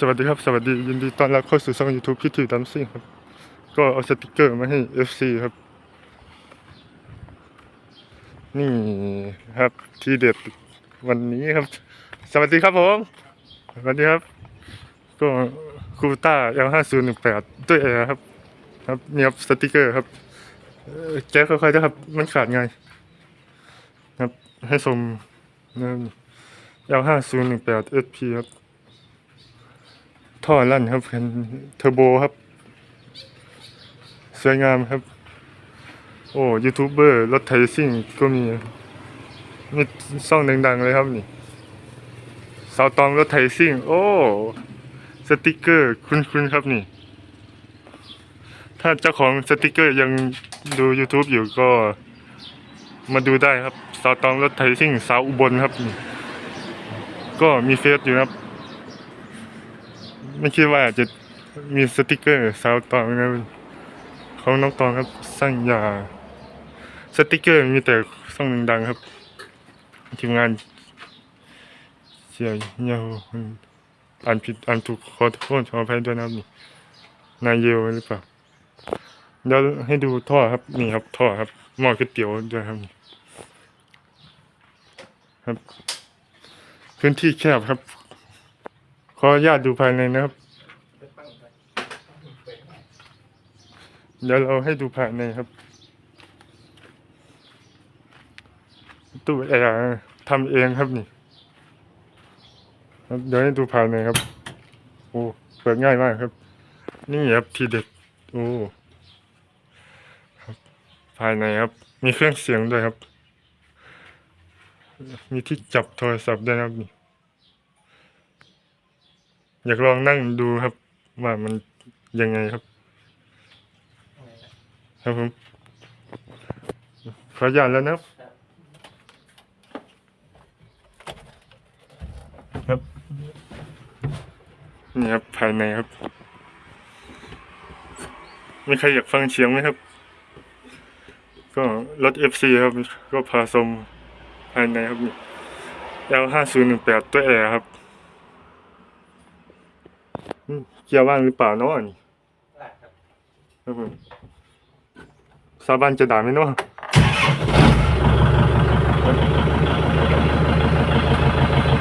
สวัสดีครับ สวัสดี ยินดีต้อนรับเข้าสู่ช่อง YouTube พี่ถือดัมซิ่งครับ ก็เอาสติกเกอร์มาให้ FC ครับ นี่ครับทีเด็ดวันนี้ครับ สวัสดีครับผม สวัสดีครับ ก็คูต้า L5018 ด้วยแอร์ครับ ครับนี่ครับสติกเกอร์ครับเอ่อแจ๊คค่อยๆนะครับ มันขาดไง ครับให้ชมนะครับ L5018 SP ครับ ท่อลั่นครับเป็นเทอร์โบครับ สวยงามครับ โอ้ยูทูบเบอร์รถไถซิ่งก็มีมีซ่องดังๆเลยครับนี่สาวตองรถไถซิ่ง โอ้ สติกเกอร์คุ้นๆครับนี่ ถ้าเจ้าของสติกเกอร์ยังดู YouTube อยู่ก็มาดูได้ครับสาวตองรถไถซิ่งสาวอุบลครับนี่ก็มีเฟซอยู่ครับ ไม่คิดว่าจะมีสติกเกอร์สาวตองนะของน้องตองครับสร้างยา สติกเกอร์มีแต่ช่องดังๆครับทีมงานเสียเงียวอ่านผิดอ่านถูกขอโทษขออภัยด้วยนะครับนี่นายเยวหรือเปล่าเดี๋ยวให้ดูท่อครับนี่ครับท่อครับหม้อก๋วยเตี๋ยวด้วยครับนี่ครับ พื้นที่แคบครับ ขออนุญาตดูภายในนะครับ เดี๋ยวเราให้ดูภายในครับ ตู้แอร์ทำเองครับนี่เดี๋ยวให้ดูภายในครับ โอ้เปิดง่ายมากครับ นี่ครับทีเด็ดโอ้ภายในครับ มีเครื่องเสียงด้วยครับ มีที่จับโทรศัพท์ด้วยครับนี่ อยากลองนั่งดูครับ ว่ามันยังไงครับ ครับผมขออนุญาตแล้วนะครับ ครับ นี่ครับภายในครับ มีใครอยากฟังเสียงไหมครับ ก็รถ FC ครับ ก็พาชมภายในครับนี่ L5018 ตัวแอร์ครับ เกียร์ว่างหรือเปล่าเนาะนี่ครับผมสาบานจะด่าไหมเนาะ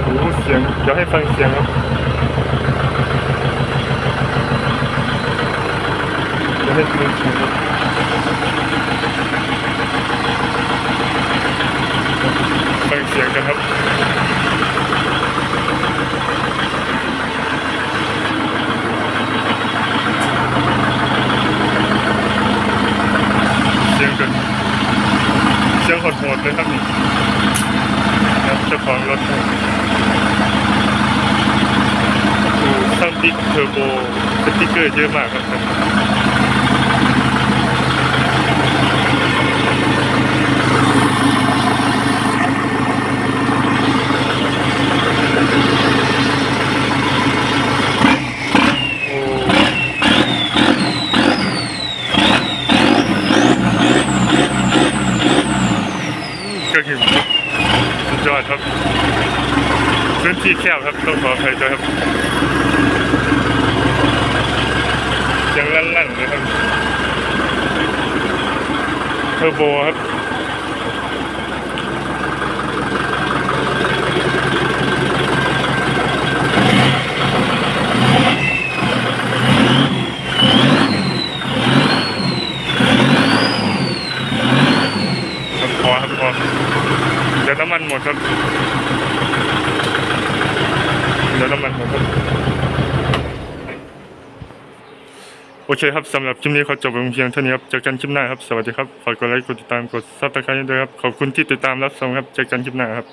โอ้เสียงเดี๋ยวให้ฟังเสียงครับเดี๋ยวให้ฟังเสียงครับฟังเสียงกันครับ เสียงกันเสียงโหดๆ เลยครับนี่ครับเจ้าของรถครับดูตั้งบิ๊กเทอร์โบสติ๊กเกอร์เยอะมากครับ ก็หิมครับสุดยอดครับพื้นที่แคบครับต้องขออภัยด้วยครับยังลั่นๆเลยครับเทอร์โบครับพอครับพอเดี๋ยวน้ำมันหมดครับเดี๋ยวน้ำมันหมดครับโอเคครับสำหรับคลิปนี้ขอจบลงเพียงเท่านี้ครับเจอกันคลิปหน้าครับ สวัสดีครับ ฝากกดไลค์กดติดตามกดซับสไครต์ด้วยครับ ขอบคุณที่ติดตามรับชมครับเจอกันคลิปหน้าครับ